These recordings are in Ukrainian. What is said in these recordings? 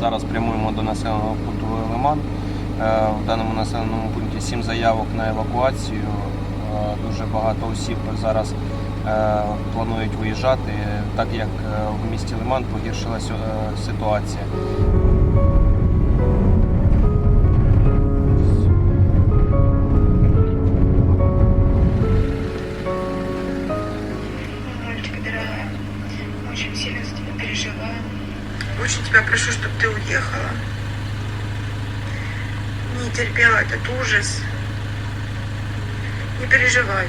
Зараз прямуємо до населеного пункту Лиман. Е, В даному населеному пункті 7 заявок на евакуацію. Е, Дуже багато осіб зараз е, планують виїжджати, так як в місті Лиман погіршилася ситуація. Очень сильно переживаем. Очень тебя прошу, чтобы ты уехала. Не терпела этот ужас. Не переживай.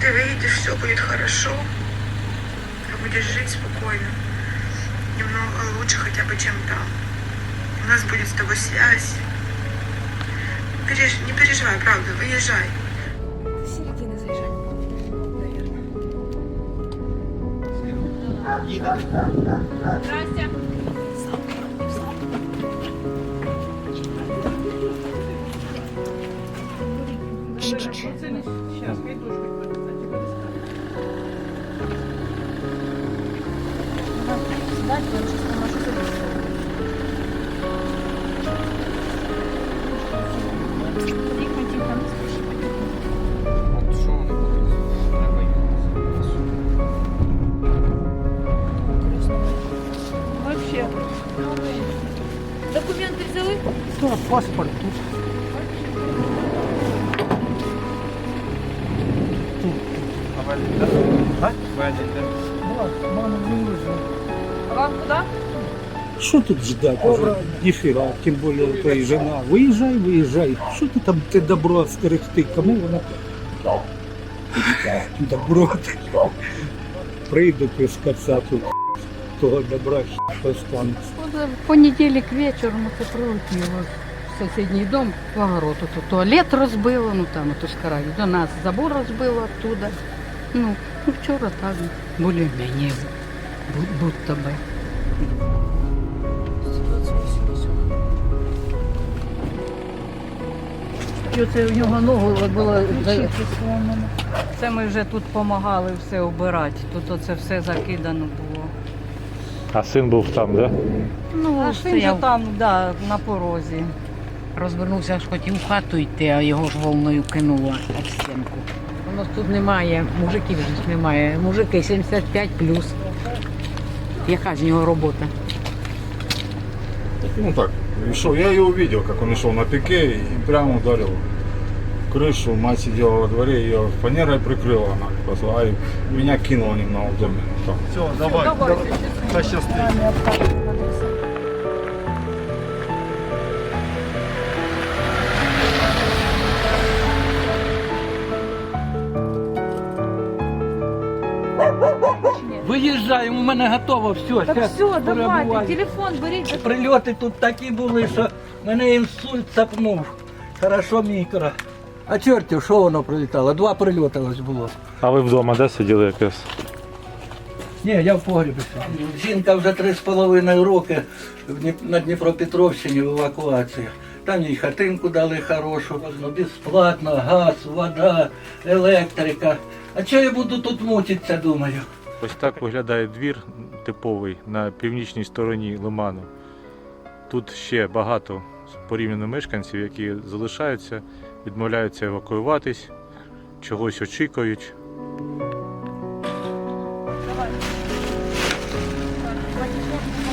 Ты выйдешь, все будет хорошо. Ты будешь жить спокойно. Немного лучше хотя бы, чем там. У нас будет с тобой связь. Переж- Не переживай, правда, выезжай. Іда. Здрасте. Це не зараз, хай дочка. Сюда, Документы взяли? паспорт тут. А Вадим, А? Вадим, де? Да, мама вывезла. А вам куда? Что тут ждать уже? Нифига, тем более твоя жена. Выезжай, выезжай. Что ты там, ты добро стерегти? Кому воно? Добро ти. Прийду без конца тут. Того добра, що останеться. В понеділок вечором це прилетіло в сусідній дом в огород. Тут туалет розбило, ну там ото скараю. До нас забор розбило оттуда. Ну, ну вчора так, більш-менш, бу- будто би. І оце у нього ногу було. Це ми вже тут допомагали все обирати. Тут оце все закидано було. А син був там, да? Ну, А син же там, да, на порозі. Розвернувся, аж хотів в хату йти, а його ж волною кинуло об стінку. У нас тут немає, мужиків же ж немає. Мужики 75 плюс. Яка ж в нього робота? Ну так, и шел. Я ее увидел, как он шел на пике и прямо ударил крышу. Мать сидела во дворе, ее фанерой прикрыла она. просто, А и меня кинуло немного в доме. Там. Все, давай. Та щастить. Виїжджаємо, у мене готово, все. Так все, давайте, телефон беріть. Прильоти тут такі були, що мене інсульт цапнув. Хорошо, мікро. А чортів, що воно прилітало? Два прильоти ось було. А ви вдома, де сиділи якраз? Ні, я в погрібі. Жінка вже три з половиною роки на Дніпропетровщині в евакуації. Там їй хатинку дали хорошу, ну, безплатно, газ, вода, електрика. А чого я буду тут мучитися, думаю? Ось так виглядає двір типовий на північній стороні лиману. Тут ще багато порівняно мешканців, які залишаються, відмовляються евакуюватись, чогось очікують. Thank you.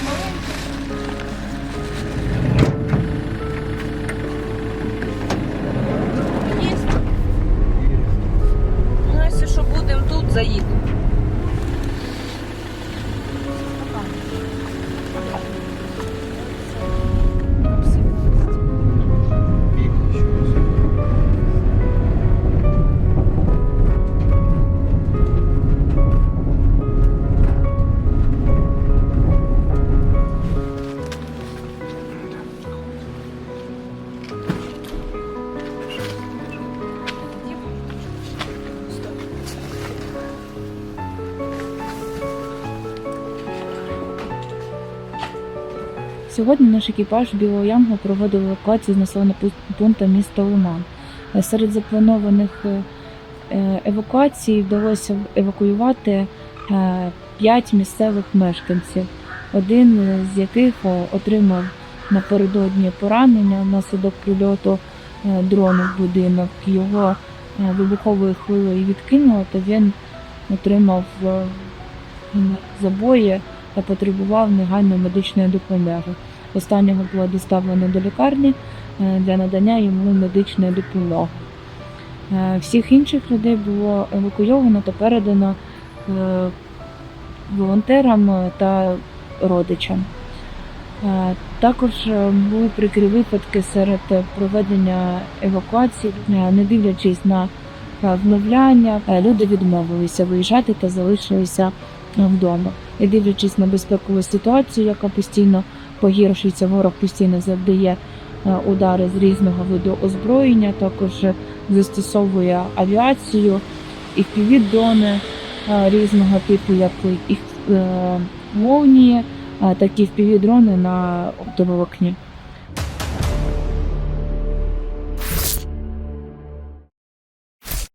Сьогодні наш екіпаж Білого Янгу проводив евакуацію з населеного пункту міста Лиман. Е, Серед запланованих е, е, евакуацій вдалося евакуювати 5 місцевих мешканців. один з яких отримав напередодні поранення внаслідок прильоту дрону в будинок. Його вибуховою хвилею відкинуло, то він отримав забої та потребував негайної медичної допомоги. Останнього було доставлено до лікарні е, для надання йому медичної допомоги. Е, Всіх інших людей було евакуйовано та передано е, волонтерам та родичам. Також були прикрі випадки серед проведення евакуації, не дивлячись на вмовляння, люди відмовилися виїжджати та залишилися вдома. І дивлячись на безпекову ситуацію, яка постійно погіршується, ворог постійно завдає е, удари з різного виду озброєння, також застосовує авіацію, і дрони е, різного типу, як і е, молнії, так і впівдрони на оптоволокні.